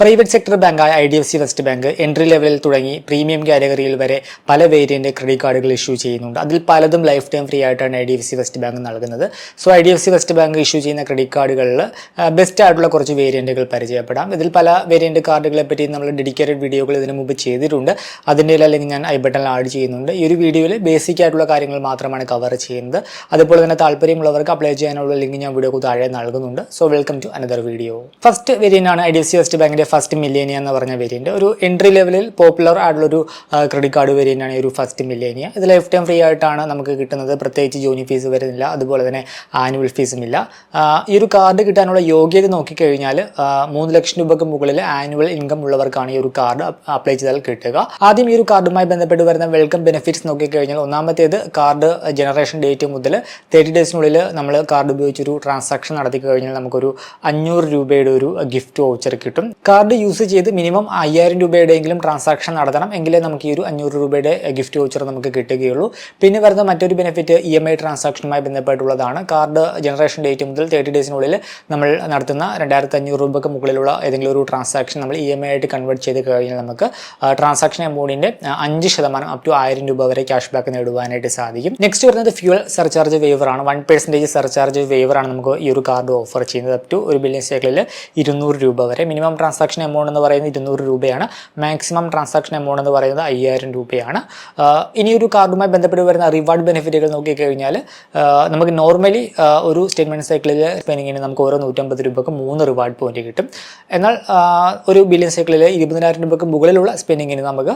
Private sector ബാങ്കായ I D F C First Bank entry ലെവലിൽ തുടങ്ങി premium കാറ്റഗറിയിൽ വരെ പല വേരിയന്റ് ക്രെഡിറ്റ് കാർഡുകൾ ഇഷ്യൂ ചെയ്യുന്നുണ്ട്. അതിൽ പലതും ലൈഫ് ടൈം ഫ്രീ ആയിട്ടാണ് I D F C First Bank നൽകുന്നത്. So I D F C First Bank issue ചെയ്യുന്ന ക്രെഡിറ്റ് കാർഡുകളിൽ ബെസ്റ്റ് ആയിട്ടുള്ള കുറച്ച് വേരിയന്റുകൾ പരിചയപ്പെടാം. ഇതിൽ പല വേരിയന്റ് കാർഡുകളെ പറ്റി നമ്മൾ ഡെഡിക്കേറ്റഡ് വീഡിയോകൾ ഇതിനു മുമ്പ് ചെയ്തിട്ടുണ്ട്. അതിന്റെ അല്ലെങ്കിൽ ഞാൻ ഐ ബട്ടൺ ആഡ് ചെയ്യുന്നുണ്ട്. ഈ ഒരു വീഡിയോയിൽ ബേസിക് ആയിട്ടുള്ള കാര്യങ്ങൾ മാത്രമാണ് കവർ ചെയ്യുന്നത്. അതുപോലെ തന്നെ താല്പര്യമുള്ളവർക്ക് അപ്ലൈ ചെയ്യാനുള്ള ലിങ്ക് ഞാൻ വീഡിയോക്ക് താഴെ നൽകുന്നുണ്ട്. So welcome to another video first variant ആണ് I D F C First First Millennia എന്ന് പറഞ്ഞ വേരിയന്റ് ഒരു എൻട്രി ലെവലിൽ പോപ്പുലർ ആയിട്ടുള്ള ഒരു ക്രെഡിറ്റ് കാർഡ് വേരിയന്റാണ് ഈ ഒരു ഫസ്റ്റ് മില്ലേനിയ ഇത് ലൈഫ് ടൈം ഫ്രീ ആയിട്ടാണ് നമുക്ക് കിട്ടുന്നത്. പ്രത്യേകിച്ച് ജോലി ഫീസ് വരുന്നില്ല. അതുപോലെ തന്നെ ആനുവൽ ഫീസും ഇല്ല. ഈ ഒരു കാർഡ് കിട്ടാനുള്ള യോഗ്യത നോക്കിക്കഴിഞ്ഞാൽ മൂന്ന് ലക്ഷം രൂപയ്ക്ക് മുകളിൽ ആനുവൽ ഇൻകം ഉള്ളവർക്കാണ് ഈ ഒരു കാർഡ് അപ്ലൈ ചെയ്താൽ കിട്ടുക. ആദ്യം ഈ ഒരു കാർഡുമായി ബന്ധപ്പെട്ട് വരുന്ന വെൽക്കം ബെനിഫിറ്റ്സ് നോക്കിക്കഴിഞ്ഞാൽ ഒന്നാമത്തേത് കാർഡ് ജനറേഷൻ ഡേറ്റ് മുതൽ തേർട്ടി ഡേയ്സിനുള്ളിൽ നമ്മൾ കാർഡ് ഉപയോഗിച്ചൊരു ട്രാൻസാക്ഷൻ നടത്തി കഴിഞ്ഞാൽ നമുക്കൊരു അഞ്ഞൂറ് രൂപയുടെ ഒരു ഗിഫ്റ്റ് വൗച്ചർ കിട്ടും. കാർഡ് യൂസ് ചെയ്ത് മിനിമം അയ്യായിരം രൂപയുടെയെങ്കിലും ട്രാൻസാക്ഷൻ നടത്തണം. എങ്കിലേ നമുക്ക് ഈ ഒരു അഞ്ഞൂറ് രൂപയുടെ ഗിഫ്റ്റ് വൗച്ചർ നമുക്ക് കിട്ടുകയുള്ളൂ. പിന്നെ വരുന്ന മറ്റൊരു ബെനിഫിറ്റ് ഇ എം ഐ ട്രാൻസാക്ഷനുമായി ബന്ധപ്പെട്ടുള്ളതാണ്. കാർഡ് ജനറേഷൻ ഡേറ്റ് മുതൽ തേർട്ടി ഡേയ്സിനുള്ളിൽ നമ്മൾ നടത്തുന്ന രണ്ടായിരത്തി അഞ്ഞൂറ് രൂപയ്ക്ക് മുകളിലുള്ള ഏതെങ്കിലും ഒരു ട്രാൻസാക്ഷൻ നമ്മൾ ഇ എം ഐ ആയിട്ട് കൺവേർട്ട് ചെയ്ത് കഴിഞ്ഞാൽ നമുക്ക് ട്രാൻസാക്ഷൻ എമൗണ്ടിന്റെ അഞ്ച് ശതമാനം അപ് ടു ആയിരം രൂപ വരെ ക്യാഷ് ബാക്ക് നേടുവാനായിട്ട് സാധിക്കും. നെക്സ്റ്റ് വരുന്നത് ഫ്യൂൽ സർചാർജ് വേവറാണ്. വൺ പെർസെന്റേജ് സർചാർജ് വേവറാണ് നമുക്ക് ഈ ഒരു കാർഡ് ഓഫർ ചെയ്യുന്നത്. അപ് ടു ഒരു ബില്യൺ സൈക്കിളിൽ ഇരുന്നൂറ് രൂപ വരെ മിനിമം ട്രാൻസാക്ഷൻ എമൗണ്ട് എന്ന് പറയുന്നത് ഇരുന്നൂറ് രൂപയാണ്. മാക്സിമം ട്രാൻസാക്ഷൻ എമൗണ്ട് എന്ന് പറയുന്നത് അയ്യായിരം രൂപയാണ്. ഇനി ഒരു കാർഡുമായി ബന്ധപ്പെട്ട് വരുന്ന റിവാർഡ് ബെനിഫിറ്റുകൾ നോക്കിക്കഴിഞ്ഞാൽ നമുക്ക് നോർമലി ഒരു സ്റ്റേറ്റ്മെന്റ് സൈക്കിളിൽ സ്പെൻഡിങ്ങിന് നമുക്ക് ഓരോ നൂറ്റമ്പത് രൂപക്ക് മൂന്ന് റിവാർഡ് പോയിന്റ് കിട്ടും. എന്നാൽ ഒരു ബില്യൺ സൈക്കിളിൽ ഇരുപതിനായിരം രൂപക്ക് മുകളിലുള്ള സ്പെൻഡിങ്ങിന് നമുക്ക്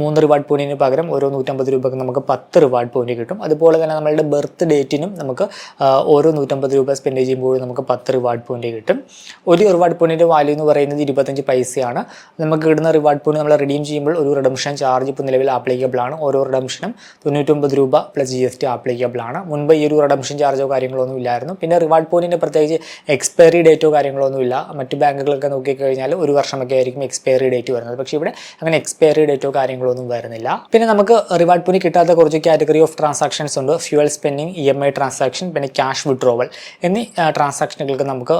മൂന്ന് റിവാർഡ് പോയിന്റിന് പകരം ഓരോ നൂറ്റമ്പത് രൂപക്ക് നമുക്ക് പത്ത് റിവാർഡ് പോയിന്റ് കിട്ടും. അതുപോലെ തന്നെ നമ്മളുടെ ബർത്ത് ഡേറ്റിനും നമുക്ക് ഓരോ നൂറ്റമ്പത് രൂപ സ്പെൻഡ് ചെയ്യുമ്പോൾ നമുക്ക് പത്ത് റിവാർഡ് പോയിന്റ് കിട്ടും. ഒരു റിവാർഡ് പോയിന്റിന്റെ വാല്യൂ എന്ന് പറയുന്നത് ഇരുപത്തഞ്ച് പൈസയാണ്. നമുക്ക് കിട്ടുന്ന റിവാർഡ് പോയിന്റ് നമ്മൾ റിഡീം ചെയ്യുമ്പോൾ ഒരു റിഡംഷൻ ചാർജ് ഇപ്പോൾ നിലവിൽ ആപ്ലിക്കബിൾ ആണ്. ഓരോ റിഡംഷനും തൊണ്ണൂറ്റൊമ്പത് രൂപ plus G S T applicable ആണ്. മുൻപ് ഈ ഒരു റിഡംഷൻ ചാർജോ കാര്യങ്ങളോ ഒന്നും ഇല്ലായിരുന്നു. പിന്നെ റിവാർഡ് പോയിന്റിന് പ്രത്യേകിച്ച് എക്സ്പയറി ഡേറ്റോ കാര്യങ്ങളോ ഒന്നും ഇല്ല. മറ്റ് ബാങ്കുകളൊക്കെ നോക്കിക്കഴിഞ്ഞാൽ ഒരു വർഷമൊക്കെ ആയിരിക്കും എക്സ്പയറി ഡേറ്റ് വരുന്നത്. പക്ഷേ ഇവിടെ അങ്ങനെ എക്സ്പയറി ഡേറ്റോ കാര്യങ്ങളോ ഒന്നും വരുന്നില്ല. പിന്നെ നമുക്ക് റിവാർഡ് പോയിന്റ് കിട്ടാത്ത കുറച്ച് കാറ്റഗറി ഓഫ് ട്രാൻസാക്ഷൻസ് ഉണ്ട്. Fuel spending E M I transaction പിന്നെ ക്യാഷ് വിഡ്രോവൽ എന്നീ ട്രാൻസാക്ഷനുകൾക്ക് നമുക്ക്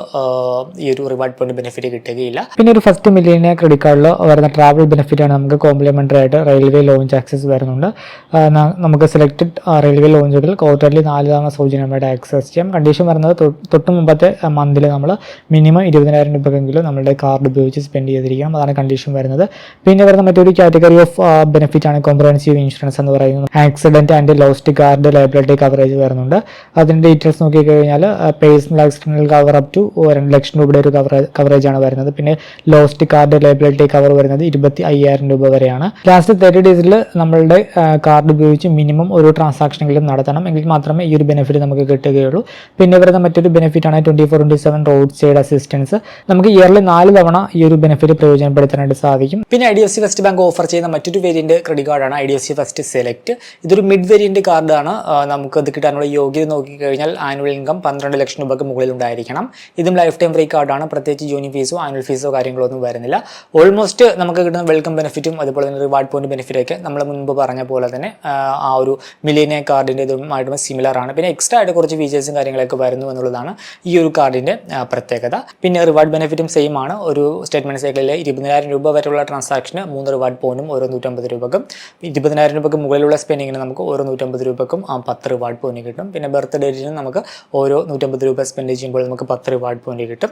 ഈ ഒരു റിവാർഡ് പോയിന്റ് ബെനിഫിറ്റ് കിട്ടുകയില്ല. പിന്നെ ഒരു ഫസ്റ്റ് മില്ലിയനിയർ ക്രെഡിറ്റ് കാർഡിൽ വരുന്ന ട്രാവൽ ബെനിഫിറ്റ് ആണ് നമുക്ക് കോംപ്ലിമെന്ററി ആയിട്ട് റെയിൽവേ ലോഞ്ച് ആക്സസ് വരുന്നുണ്ട്. നമുക്ക് സെലക്റ്റഡ് റെയിൽവേ ലോഞ്ചുകളിൽ ക്വാർട്ടർലി നാല് തവണ സൗജന്യമായിട്ട് ആക്സസ് ചെയ്യാം. കണ്ടീഷൻ വരുന്നത് തൊട്ട് മുമ്പത്തെ മന്തിൽ നമ്മൾ മിനിമം ഇരുപതിനായിരം രൂപയെങ്കിലും നമ്മുടെ കാർഡ് ഉപയോഗിച്ച് സ്പെൻഡ് ചെയ്തിരിക്കണം. അതാണ് കണ്ടീഷൻ വരുന്നത്. പിന്നെ വരുന്ന മറ്റൊരു കാറ്റഗറി ഓഫ് ബെനിഫിറ്റ് ആണ് കോംപ്രഹെൻസീവ് ഇൻഷുറൻസ് എന്ന് പറയുന്നത്. Accident and lost card liability coverage വരുന്നുണ്ട്. അതിന്റെ ഡീറ്റെയിൽസ് നോക്കിക്കഴിഞ്ഞാൽ personal accident cover up to രണ്ട് ലക്ഷം രൂപയുടെ ഒരു കവറേജ് കവറേജ് ആണ് വരുന്നത്. പിന്നെ ലോസ്റ്റ് കാർഡ് ലയബിലിറ്റി കവർ വരുന്നത് ഇരുപത്തി അയ്യായിരം രൂപ വരെയാണ്. ലാസ്റ്റ് തേർട്ടി ഡേയ്സിൽ നമ്മളുടെ കാർഡ് ഉപയോഗിച്ച് മിനിമം ഒരു ട്രാൻസാക്ഷനെങ്കിലും നടത്തണം. എങ്കിൽ മാത്രമേ ഈ ഒരു ബെനിഫിറ്റ് നമുക്ക് കിട്ടുകയുള്ളൂ. പിന്നെ വരുന്ന മറ്റൊരു ബെനിഫിറ്റ് ആണ് twenty four into seven roadside assistance നമുക്ക് ഇയർലി നാല് തവണ ഈ ഒരു ബെനിഫിറ്റ് പ്രയോജനപ്പെടുത്താനായിട്ട് സാധിക്കും. പിന്നെ I D F C First Bank offer ചെയ്യുന്ന മറ്റൊരു വേരിയന്റ് ക്രെഡിറ്റ് കാർഡാണ് I D F C First Select ഇതൊരു മിഡ് വേരിയന്റ് കാർഡാണ് നമുക്ക് ഇത് കിട്ടാനുള്ള യോഗ്യത നോക്കിക്കഴിഞ്ഞാൽ ആനുവൽ ഇൻകം പന്ത്രണ്ട് ലക്ഷം രൂപക്ക് മുകളിൽ ഉണ്ടായിരിക്കണം ഇതും ലൈഫ് ടൈം ഫ്രീ കാർഡാണ് പ്രത്യേകിച്ച് ജോയിനിങ് ഫീസും ആനുവൽ ഫീസോ കാര്യങ്ങളോ ഒന്നും വരുന്നില്ല. ഓൾമോസ്റ്റ് നമുക്ക് കിട്ടുന്ന വെൽക്കം ബെനിഫിറ്റും അതുപോലെ തന്നെ റിവാർഡ് പോയിന്റ് ബെനിഫിറ്റൊക്കെ നമ്മൾ മുൻപ് പറഞ്ഞ പോലെ തന്നെ ആ, ഒരു മില്ലിനിയ കാർഡിന്റെ ഇതുമായിട്ട് സിമിലർ ആണ്. പിന്നെ എക്സ്ട്രാ ആയിട്ട് കുറച്ച് ഫീച്ചേഴ്സും കാര്യങ്ങളൊക്കെ വരുന്നു എന്നുള്ളതാണ് ഈ ഒരു കാർഡിന്റെ പ്രത്യേകത. പിന്നെ റിവാർഡ് ബെനിഫിറ്റും സെയിം ആണ്. ഒരു സ്റ്റേറ്റ്മെന്റ് സൈക്കിളിൽ ഇരുപതിനായിരം രൂപ വരെയുള്ള ട്രാൻസാക്ഷന് മൂന്ന് റിവാർഡ് പോയിന്റും ഓരോ നൂറ്റമ്പത് രൂപക്കും. ഇരുപതിനായിരം രൂപയ്ക്ക് മുകളിലുള്ള സ്പെൻഡിങ്ങിന് നമുക്ക് ഓരോ നൂറ്റമ്പത് രൂപക്കും ആ പത്ത് റിവാർഡ് പോയിന്റ് കിട്ടും. പിന്നെ ബർത്ത് ഡേറ്റിന് നമുക്ക് ഓരോ നൂറ്റമ്പത് രൂപ സ്പെൻഡ് ചെയ്യുമ്പോൾ നമുക്ക് പത്ത് റിവാർഡ് പോയിന്റ് കിട്ടും.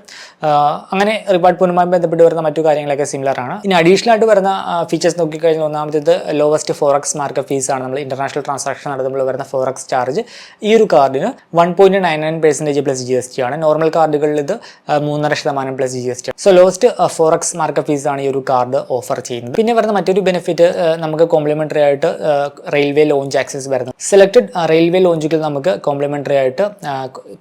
അങ്ങനെ റിവാർഡ് പോയിന്റുമായി ബന്ധപ്പെട്ട് വരുന്ന മറ്റു കാര്യങ്ങളൊക്കെ സിമിലർ ആണ്. ഇനി അഡീഷണൽ ആയിട്ട് വരുന്ന ഫീച്ചേഴ്സ് നോക്കിക്കഴിഞ്ഞാൽ ഒന്നാമത്തേത് ലോവസ്റ്റ് ഫോറക്സ് മാർക്കറ്റ് ഫീസ് ആണ്. നമ്മൾ ഇന്റർനാഷണൽ ട്രാൻസാക്ഷൻ നടത്തുമ്പോൾ വരുന്ന ഫോറക്സ് ചാർജ് ഈ ഒരു കാർഡിന് one point nine nine percentage plus G S T ആണ്. നോർമൽ കാർഡുകളിൽ ഇത് മൂന്നര ശതമാനം plus G S T so lowest forex market fees ആണ് ഈ ഒരു കാർഡ് ഓഫർ ചെയ്യുന്നത്. പിന്നെ വരുന്ന മറ്റൊരു ബെനിഫിറ്റ് നമുക്ക് കോംപ്ലിമെന്ററി ആയിട്ട് റെയിൽവേ ലോഞ്ച് ആക്സസ് വരുന്നത് സെലക്ടഡ് റെയിൽവേ ലോഞ്ചുകൾ നമുക്ക് കോംപ്ലിമെന്ററി ആയിട്ട്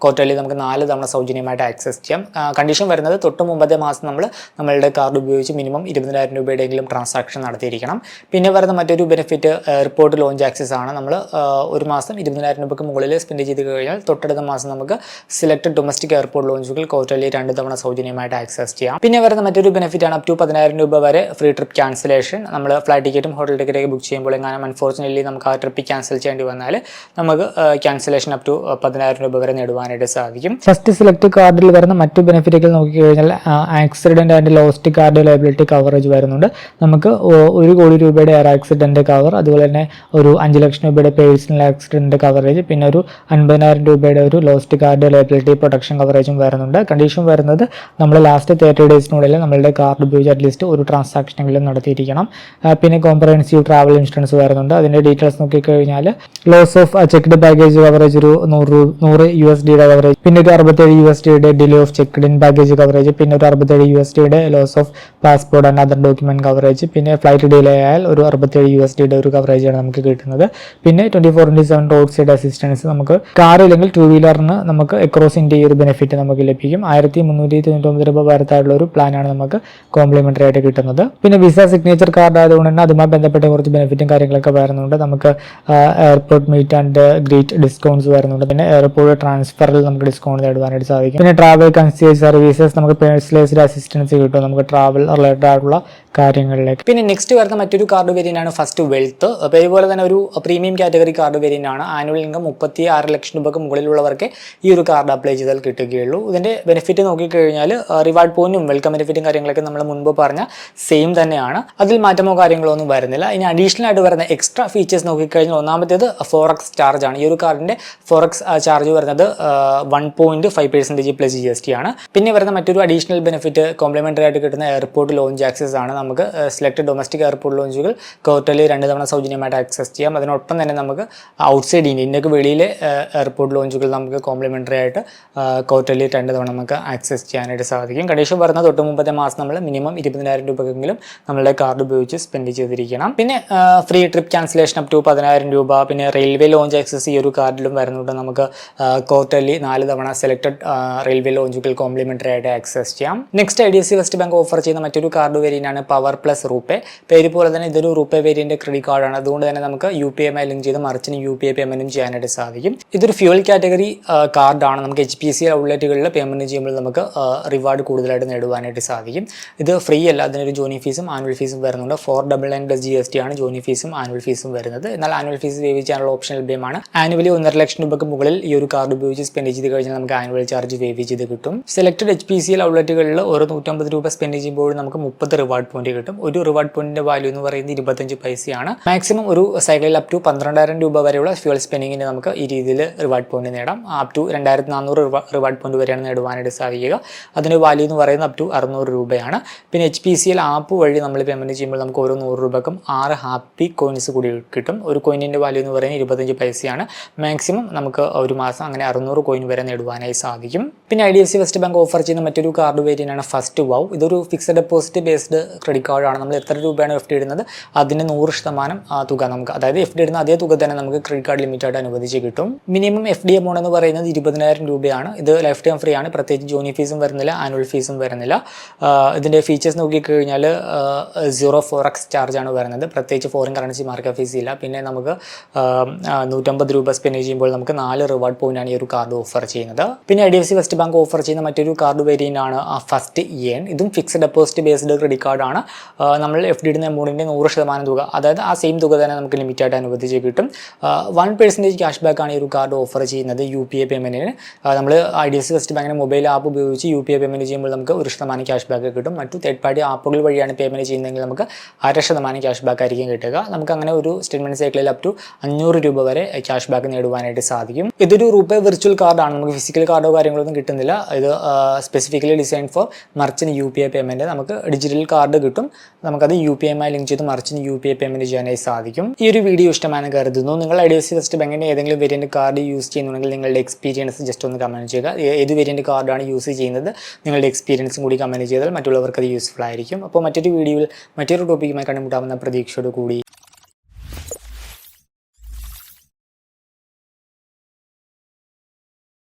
ക്വാർട്ടർലി നമുക്ക് നാല് തവണ സൗജന്യമായിട്ട് ആക്സസ് ചെയ്യാം. കണ്ടീഷൻ വരുന്നത് തൊട്ട് മുമ്പത്തെ മാസം നമ്മൾ നമ്മളുടെ കാർഡ് ഉപയോഗിച്ച് മിനിമം ഇരുപതിനായിരം രൂപയുടെയെങ്കിലും ട്രാൻസാക്ഷൻ നടത്തിയിരിക്കണം. പിന്നെ വരുന്ന മറ്റൊരു ബെനിഫിറ്റ് റിപ്പോർട്ട് ലോഞ്ച് ആക്സസ് ആണ്. നമ്മൾ ഒരു മാസം ഇരുപതിനായിരം രൂപയ്ക്ക് മുകളിൽ സ്പെൻഡ് ചെയ്ത് കഴിഞ്ഞാൽ തൊട്ടടുത്ത മാസം നമുക്ക് സിലക്ട് ഡൊമസ്റ്റിക് എയർപോർട്ട് ലോഞ്ചുകൾ ക്വാർട്ടർലി രണ്ട് തവണ സൗജന്യമായിട്ട് ആക്സസ് ചെയ്യാം. പിന്നെ വരുന്ന മറ്റൊരു ബെനിഫിറ്റ് ആണ് അപ് ടു പതിനായിരം രൂപ വരെ ഫ്രീ ട്രിപ്പ് ക്യാൻസലേഷൻ നമ്മൾ ഫ്ലൈറ്റ് ടിക്കറ്റും ഹോട്ടൽ ടിക്കറ്റൊക്കെ ബുക്ക് ചെയ്യുമ്പോൾ എങ്ങാനും അൺഫോർച്ചുനേറ്റ്ലി നമുക്ക് ആ ട്രിപ്പ് ക്യാൻസൽ ചെയ്യേണ്ടി വന്നാൽ നമുക്ക് ക്യാൻസലേഷൻ അപ് ടു പതിനായിരം രൂപ വരെ നേടുവാനായിട്ട് സാധിക്കും. ഫസ്റ്റ് സെലക്ട് കാർഡിൽ വരുന്ന മറ്റു ബെനിഫിറ്റുകൾ നോക്കിക്കഴിഞ്ഞാൽ accident accident and lost card liability coverage വരുന്നുണ്ട്. നമുക്ക് ഒരു കോടി രൂപയുടെ എയർ ആക്സിഡന്റ് കവർ അതുപോലെ തന്നെ ഒരു അഞ്ച് ലക്ഷം രൂപയുടെ പേഴ്സണൽ ആക്സിഡന്റ് കവറേജ് പിന്നെ ഒരു അൻപതിനായിരം രൂപയുടെ ഒരു ലോസ്റ്റ് കാർഡ് ലയബിലിറ്റി പ്രൊട്ടക്ഷൻ കവറേജും വരുന്നുണ്ട്. കണ്ടീഷൻ വരുന്നത് നമ്മൾ ലാസ്റ്റ് തേർട്ടി ഡേയ്സിനുള്ളിൽ നമ്മളുടെ കാർഡ് ഉപയോഗിച്ച് അറ്റ്ലീസ്റ്റ് ഒരു ട്രാൻസാക്ഷനെങ്കിലും നടത്തിയിരിക്കണം. പിന്നെ കോംപ്രഹെൻസീവ് ട്രാവൽ ഇൻഷുറൻസ് വരുന്നുണ്ട്. അതിന്റെ ഡീറ്റെയിൽസ് നോക്കിക്കഴിഞ്ഞാൽ loss of checked baggage coverage ഒരു നൂറ് നൂറ് യു എസ് ഡിയുടെ കവറേജ് പിന്നെ ഒരു അറുപത്തേഴ് യു എസ് ഡിയുടെ delay of checked in baggage coverage പിന്നെ ഒരു അറുപത്തേഴ് യു ഡിയുടെ loss of passport and other document coverage പിന്നെ ഫ്ലൈറ്റ് ഡിലേ ആയാൽ ഒരു അറുപത്തേഴ് യു എസ് ഡിയുടെ ഒരു കവറേജാണ് നമുക്ക് കിട്ടുന്നത്. പിന്നെ twenty four into seven roadside assistance നമുക്ക് കാർ ഇല്ലെങ്കിൽ ടു വീലറിന് നമുക്ക് എക്രോസ് ഇന്ത്യ ഒരു ബെനിഫിറ്റ് നമുക്ക് ലഭിക്കും. ആയിരത്തി മുന്നൂറ്റി തൊണ്ണൂറ്റൊമ്പത് രൂപ ഭാരത്തായിട്ടുള്ള ഒരു പ്ലാനാണ് നമുക്ക് കോംപ്ലിമെന്ററി ആയിട്ട് കിട്ടുന്നത്. പിന്നെ വിസ സിഗ്നേച്ചർ കാർഡ് ആയതുകൊണ്ട് തന്നെ അതുമായി ബന്ധപ്പെട്ട കുറച്ച് ബെനിഫിറ്റും കാര്യങ്ങളൊക്കെ വരുന്നുണ്ട്. നമുക്ക് airport meet and greet discounts വരുന്നുണ്ട്. പിന്നെ എയർപോർട്ട് ട്രാൻസ്ഫറിൽ നമുക്ക് ഡിസ്കൗണ്ട് നേടുവാനായിട്ട് സാധിക്കും. പിന്നെ ട്രാവൽ കൺസിയേജ് സർവീസസ് നമുക്ക് പേഴ്സണലൈസ്ഡ് അസിസ്റ്റൻസ് കിട്ടും. നമുക്ക് ട്രാവൽ റിലേറ്റഡ് ആയിട്ടുള്ള കാര്യങ്ങളിലേക്ക്. പിന്നെ നെക്സ്റ്റ് വരുന്ന മറ്റൊരു കാർഡ് വേരിയന്റ് ആണ് ഫസ്റ്റ് വെൽത്ത് അപ്പോൾ ഇതുപോലെ തന്നെ ഒരു പ്രീമിയം കാറ്റഗറി കാർഡ് വേരിയന്റ് ആണ്. ആനുവൽ ഇൻകം മുപ്പത്തി ആറ് ലക്ഷം രൂപയ്ക്ക് മുകളിലുള്ളവർക്ക് ഈ ഒരു കാർഡ് അപ്ലൈ ചെയ്താൽ കിട്ടുകയുള്ളൂ. ഇതിന്റെ ബെനിഫിറ്റ് നോക്കിക്കഴിഞ്ഞാൽ റിവാർഡ് പോയിന്റും വെൽക്കം ബെനിഫിറ്റും കാര്യങ്ങളൊക്കെ നമ്മൾ മുൻപ് പറഞ്ഞ സെയിം തന്നെയാണ്. അതിൽ മാറ്റമോ കാര്യങ്ങളോ ഒന്നും വരുന്നില്ല. ഇനി അഡീഷണൽ ആയിട്ട് വരുന്ന എക്സ്ട്രാ ഫീച്ചേഴ്സ് നോക്കിക്കഴിഞ്ഞാൽ ഒന്നാമത്തേത് ഫോറക്സ് ചാർജ് ആണ്. ഈ ഒരു കാർഡിന്റെ ഫോറക്സ് ചാർജ് വരുന്നത് one point five percentage plus G S T ആണ്. പിന്നെ വരുന്ന മറ്റൊരു അഡീഷണൽ ബെനിഫിറ്റ് കോംപ്ലിമെന്ററി ആയിട്ട് കിട്ടുന്ന എയർപോർട്ട് ലോഞ്ച് ആക്സസ് ആണ് നമുക്ക് സെലക്ട് ഡൊമസ്റ്റിക് എയർപോർട്ട് ലോഞ്ചുകൾ ക്വാർട്ടർലി രണ്ട് തവണ സൗജന്യമായിട്ട് ആക്സസ് ചെയ്യാം. അതിനൊപ്പം തന്നെ നമുക്ക് ഔട്ട്സൈഡ് ഇന്ത്യ ഇന്ത്യയ്ക്ക് വെളിയിലെ എയർപോർട്ട് ലോഞ്ചുകൾ നമുക്ക് കോംപ്ലിമെന്ററി ആയിട്ട് ക്വാർട്ടർലി രണ്ട് തവണ നമുക്ക് ആക്സസ് ചെയ്യാനായിട്ട് സാധിക്കും. കണ്ടീഷൻ പറഞ്ഞ തൊട്ട് മുമ്പത്തെ മാസം നമ്മൾ മിനിമം ഇരുപതിനായിരം രൂപയെങ്കിലും നമ്മളുടെ കാർഡ് ഉപയോഗിച്ച് സ്പെൻഡ് ചെയ്തിരിക്കണം. പിന്നെ free trip cancellation up to പതിനായിരം രൂപ പിന്നെ റെയിൽവേ ലോഞ്ച് ആക്സസ് ഈ ഒരു കാർഡിലും വരുന്നുണ്ട്. നമുക്ക് കോർട്ടലി നാല് തവണ സെലക്ടഡ് റെയിൽവേ ലോഞ്ചുകൾ കോംപ്ലിമെന്ററി ആയിട്ട് ആക്സസ് ചെയ്യാം. Next I D F C first bank offer ചെയ്യുന്ന മറ്റൊരു കാർഡ് വേരിയന്റ് ആണ് പവർ പ്ലസ് റൂപേ പേര് പോലെ തന്നെ ഇതൊരു റൂപേ വേരിയന്റ് ക്രെഡിറ്റ് കാർഡാണ് അതുകൊണ്ട് തന്നെ നമുക്ക് യു പി ഐ ലിങ്ക് ചെയ്ത് മറിച്ചിന് യു പി ഐ പേയ്മെന്റും ചെയ്യാനായിട്ട് സാധിക്കും. ഇതൊരു ഫ്യൂൽ കാറ്റഗറി കാർഡാണ് നമുക്ക് എച്ച് പി സി ഔട്ട്ലെറ്റുകളിൽ പേയ്മെന്റ് ചെയ്യുമ്പോൾ നമുക്ക് റിവാർഡ് കൂടുതലായിട്ട് നേടുവാനായിട്ട് സാധിക്കും. ഇത് ഫ്രീ അല്ല. അതിനൊരു ജോയിനിങ് ഫീസും ആനുവൽ ഫീസും വരുന്നുണ്ട്. Four double nine plus G S T ആണ് ജോയിനിങ് ഫീസും ആനുവൽ ഫീസും വരുന്നത്. എന്നാൽ ആനുവൽ ഫീസ് വേവ് ചെയ്യാനുള്ള ഓപ്ഷൻ ലഭ്യമാണ്. ആനുവലി ഒന്നര ലക്ഷം രൂപയ്ക്ക് മുകളിൽ ഈ ഒരു കാർഡ് ഉപയോഗിച്ച് സ്പെൻഡ് ചെയ്ത് കഴിഞ്ഞാൽ നമുക്ക് ആനുവൽ ചാർജ് വേവ് ചെയ്ത് കിട്ടും. സെലക്ടഡ് എച്ച് പി സി ഔട്ട്ലെറ്റുകളിൽ ഓരോ നൂറ്റമ്പത് രൂപ സ്പെൻഡ് ചെയ്യുമ്പോൾ നമുക്ക് മുപ്പത് റിവാർഡ് പോയിന്റ് കിട്ടും. ഒരു റിവാർഡ് പോയിന്റിന്റെ വാല്യൂ എന്ന് പറയുന്നത് ഇരുപത്തഞ്ച് പൈസയാണ്. മാക്സിമം ഒരു സൈക്കിളിൽ അപ് ടു പന്ത്രണ്ടായിരം രൂപ വരെയുള്ള ഫ്യൂൽ സ്പെൻഡിങ്ങിന് നമുക്ക് ഈ രീതിയിൽ റിവാർഡ് പോയിന്റ് നേടാം. അപ് ടു രണ്ടായിരത്തി നാനൂറ് റിവാർഡ് പോയിന്റ് വരെയാണ് നേടുവാനായിട്ട് സാധിക്കുക. അതിന് വാല്യൂ എന്ന് പറയുന്നത് അപ് ടു അറുന്നൂറ് രൂപയാണ്. പിന്നെ H P C L app വഴി നമ്മൾ പേയ്മെന്റ് ചെയ്യുമ്പോൾ നമുക്ക് ഓരോ നൂറ് രൂപക്കും ആറ് ഹാപ്പി കോയിൻസ് കൂടി കിട്ടും. ഒരു കോയിനിന്റെ വാല്യൂ എന്ന് പറയുന്നത് ഇരുപത്തഞ്ച് പൈസയാണ്. മാക്സിമം നമുക്ക് ഒരു മാസം അങ്ങനെ അറുന്നൂറ് കോയിൻ വരെ നേടുവാനായി സാധിക്കും. പിന്നെ I D F C first bank offer ചെയ്യുന്ന മറ്റൊരു കാർഡ് വേരിയൻ ആണ് ഫസ്റ്റ് വൗ. ഇതൊരു ഫിക്സഡ് ഡെപ്പോസിറ്റ് ബേസ്ഡ് ക്രെഡിറ്റ് കാർഡാണ് നമ്മൾ എത്ര രൂപയാണ് എഫ് ഡി ഇടുന്നത്? അതിന് നൂറ് ശതമാനം തുക നമുക്ക്. അതായത് എഫ് ഡി ഇടുന്ന അതേ തുക തന്നെ നമുക്ക് ക്രെഡിറ്റ് കാർഡ് ലിമിറ്റായിട്ട് അനുവദിച്ച് കിട്ടും. മിനിമം എഫ് ഡി എമൗണ്ട് എന്ന് പറയുന്നത് ഇരുപതിനായിരം രൂപയാണ്. ഇത് ലൈഫ് ടൈം ഫ്രീ ആണ്. പ്രത്യേകിച്ച് ജോണി ഫീസും വരുന്നില്ല ആനുവൽ ഫീസും വരുന്നില്ല. ഇതിന്റെ ഫീച്ചേഴ്സ് നോക്കിക്കഴിഞ്ഞാൽ സീറോ ഫോർ എക്സ് ചാർജാണ് വരുന്നത്. പ്രത്യേകിച്ച് ഫോറിൻ കറൻസി മാർക്കറ്റ് ഫീസ് ഇല്ല. പിന്നെ നമുക്ക് നൂറ്റമ്പത് രൂപ സ്പെൻഡ് ചെയ്യുമ്പോൾ നമുക്ക് നാല് റിവാർഡ് പോയിന്റാണ് ഈ ഒരു കാർഡ് ഓഫർ ചെയ്യുന്നത്. പിന്നെ I D F C first bank offer ചെയ്യുന്ന മറ്റൊരു കാർഡ് വേരിയന്റ് ആണ് ഫസ്റ്റ് ഇയൻ ഇതും ഫിക്സ്ഡ് ഡെപ്പോസിറ്റ് ബേസ്ഡ് ക്രെഡിറ്റ് കാർഡാണ് നമ്മൾ എഫ് ഡി ഇടുന്ന എമൗണ്ടിന്റെ നൂറ് ശതമാനം തുക അതായത് ആ സെയിം തുക തന്നെ നമുക്ക് ലിമിറ്റായിട്ട് അനുവദിച്ച് കിട്ടും. വൺ പെർസെന്റേജ് ക്യാഷ് ബാക്ക് ആണ് ഈ ഒരു കാർഡ് ഓഫർ ചെയ്യുന്നത് യു പി ഐ പേയ്മെന്റിന് നമ്മൾ ഐ ഡി എസ് ഫസ്റ്റ് ബാങ്കിന്റെ മൊബൈൽ ആപ്പ് ഉപയോഗിച്ച് യു പി ഐ പേയ്മെന്റ് ചെയ്യുമ്പോൾ നമുക്ക് ഒരു ശതമാനം ക്യാഷ് ബാക്ക് കിട്ടും. മറ്റു തേർഡ് പാർട്ടി ആപ്പുകൾ വഴിയാണ് പേയ്മെന്റ് ചെയ്യുന്നതെങ്കിൽ നമുക്ക് അര ശതമാനം ക്യാഷ് ബാക്ക് ആയിരിക്കും കിട്ടുക. നമുക്ക് അങ്ങനെ ഒരു സ്റ്റേറ്റ്മെന്റ് സൈക്കിളിൽ അപ് ടു അഞ്ഞൂറ് രൂപ വരെ ക്യാഷ് ബാക്ക് നേടുവാനായിട്ട് സാധിക്കും. ഇതൊരു റൂപ്പേ വിർച്വൽ കാർഡാണ് നമുക്ക് ഫിസിക്കൽ കാർഡോ കാര്യങ്ങളൊന്നും കിട്ടുന്നില്ല. ഇത് സ്പെസിഫിക്കലി ഡിസൈൻ ഫോർ മർച്ചിന് യു പി ഐ പേയ്മെന്റ് നമുക്ക് ഡിജിറ്റൽ കാർഡ് കിട്ടും. നമുക്കത് യു പി ഐമായി ലിങ്ക് ചെയ്ത് മറിച്ചിന് യു പി ഐ പേയ്മെന്റ് ചെയ്യാനായി സാധിക്കും. ഈ ഒരു വീഡിയോ ഇഷ്ടമാണ് കരുതുന്നു. നിങ്ങൾ I D F C first ബാങ്കിന്റെ ഏതെങ്കിലും വേരിയന്റ് കാർഡ് യൂസ് ചെയ്യുന്നുണ്ടെങ്കിൽ നിങ്ങളുടെ എക്സ്പീരിയൻസ് ജസ്റ്റ് ഒന്ന് കമന്റ് ചെയ്യുക. ഏത് വേരിയന്റ് കാർഡാണ് യൂസ് ചെയ്യുന്നത്? നിങ്ങളുടെ എക്സ്പീരിയൻസും കൂടി കമന്റ് ചെയ്താൽ മറ്റുള്ളവർക്ക് അത് യൂസ്ഫുൾ ആയിരിക്കും. അപ്പോൾ മറ്റൊരു വീഡിയോയിൽ മറ്റൊരു ടോപ്പിക്കുമായി കണ്ടുമുട്ടാവുന്ന പ്രതീക്ഷയോട് കൂടി.